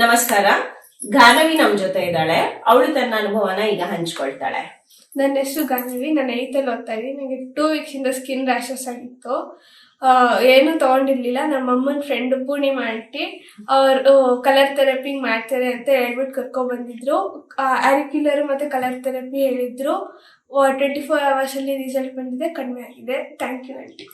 ನಮಸ್ಕಾರ. ಗಾನವಿ ನಮ್ ಜೊತೆ ಇದ್ದಾಳೆ. ಅವಳು ತನ್ನ ಅನುಭವನ ಈಗ ಹಂಚ್ಕೊಳ್ತಾಳೆ. ನನ್ನ ಹೆಸರು ಗಾನವಿ ನಾನು ಏತಲ್ಲಿ ಓದ್ತಾ ಇದ್ದೀನಿ ನನಗೆ ಟೂ ವೀಕ್ಸ್ ಇಂದ ಸ್ಕಿನ್ ರ್ಯಾಶಸ್ ಆಗಿತ್ತು. ಏನು ತೊಗೊಂಡಿರ್ಲಿಲ್ಲ. ನಮ್ಮ ಅಮ್ಮನ ಫ್ರೆಂಡ್ ಪೂರ್ಣಿಮಾ ಆಂಟಿ ಅವರು ಕಲರ್ ಥೆರಪಿ ಮಾಡ್ತಾರೆ ಅಂತ ಹೇಳ್ಬಿಟ್ಟು ಕರ್ಕೊಂಡ್ ಬಂದಿದ್ರು ಆರಿಕ್ಯುಲರ್ ಮತ್ತೆ ಕಲರ್ ಥೆರಪಿ ಹೇಳಿದ್ರು. ಟ್ವೆಂಟಿ ಫೋರ್ ಅವರ್ಸಲ್ಲಿ ರಿಸಲ್ಟ್ ಬಂದಿದೆ, ಕಡಿಮೆ ಆಗಿದೆ. ಥ್ಯಾಂಕ್ ಯು ಆಂಟಿ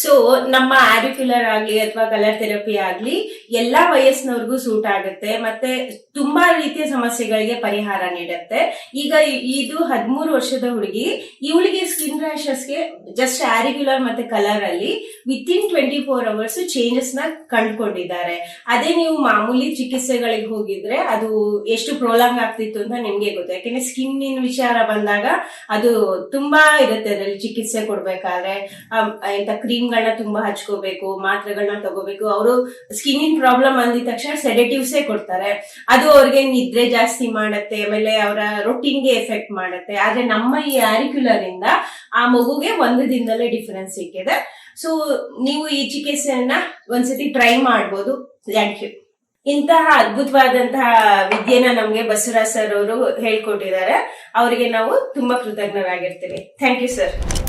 ಸೊ ನಮ್ಮ ಆರಿಕ್ಯುಲರ್ ಆಗಲಿ ಅಥವಾ ಕಲರ್ ಥೆರಪಿ ಆಗಲಿ ಎಲ್ಲಾ ವಯಸ್ಸಿನವ್ರಿಗೂ ಸೂಟ್ ಆಗುತ್ತೆ. ಮತ್ತೆ ತುಂಬಾ ರೀತಿಯ ಸಮಸ್ಯೆಗಳಿಗೆ ಪರಿಹಾರ ನೀಡುತ್ತೆ. ಈಗ ಇದು ಹದಿಮೂರು ವರ್ಷದ ಹುಡುಗಿ, ಇವಳಿಗೆ ಸ್ಕಿನ್ ರ್ಯಾಷಸ್ಗೆ ಜಸ್ಟ್ ಆರಿಕ್ಯುಲರ್ ಮತ್ತೆ ಕಲರ್ ಅಲ್ಲಿ with in twenty four hours ಚೇಂಜಸ್ನ ಕಂಡುಕೊಂಡಿದ್ದಾರೆ. ಅದೇ ನೀವು ಮಾಮೂಲಿ ಚಿಕಿತ್ಸೆಗಳಿಗೆ ಹೋಗಿದ್ರೆ ಅದು ಎಷ್ಟು ಪ್ರೋಲಾಂಗ್ ಆಗ್ತಿತ್ತು ಅಂತ ನಿಮ್ಗೆ ಗೊತ್ತು. ಯಾಕೆಂದ್ರೆ ಸ್ಕಿನ್ ವಿಚಾರ ಬಂದಾಗ ಅದು ತುಂಬಾ ಇರುತ್ತೆ ಅದರಲ್ಲಿ ಚಿಕಿತ್ಸೆ ಕೊಡ್ಬೇಕಾದ್ರೆ. ಕ್ರೀಮ್ ಕ್ರೀಮ್ಗಳನ್ನ ತುಂಬಾ ಹಚ್ಕೋಬೇಕು ಮಾತ್ರೆಗಳನ್ನ ತಗೋಬೇಕು. ಅವರು ಸ್ಕಿನ್ನಿನ ಪ್ರಾಬ್ಲಮ್ ಅಂದಿದ ತಕ್ಷಣ ಸೆಡೆಟಿವ್ಸೇ ಕೊಡ್ತಾರೆ. ಅದು ಅವ್ರಿಗೆ ನಿದ್ರೆ ಜಾಸ್ತಿ ಮಾಡತ್ತೆ, ಆಮೇಲೆ ಅವರ ರೊಟೀನ್ಗೆ ಎಫೆಕ್ಟ್ ಮಾಡುತ್ತೆ. ಆದ್ರೆ ನಮ್ಮ ಈ ಆರಿಕ್ಯುಲರ್ ಇಂದ ಆ ಮಗುಗೆ ಒಂದು ದಿನದಲ್ಲೇ ಡಿಫರೆನ್ಸ್ ಸಿಕ್ಕಿದೆ. ಸೊ, ನೀವು ಈ ಚಿಕಿತ್ಸೆಯನ್ನ ಒಂದ್ಸತಿ ಟ್ರೈ ಮಾಡ್ಬೋದು. Thank you. ಇಂತಹ ಅದ್ಭುತವಾದಂತಹ ವಿದ್ಯೆನ ನಮ್ಗೆ ಬಸವರಾಜ್ ಸರ್ ಅವರು ಹೇಳ್ಕೊಟ್ಟಿದ್ದಾರೆ. ಅವರಿಗೆ ನಾವು ತುಂಬಾ ಕೃತಜ್ಞರಾಗಿರ್ತೀವಿ. Thank you sir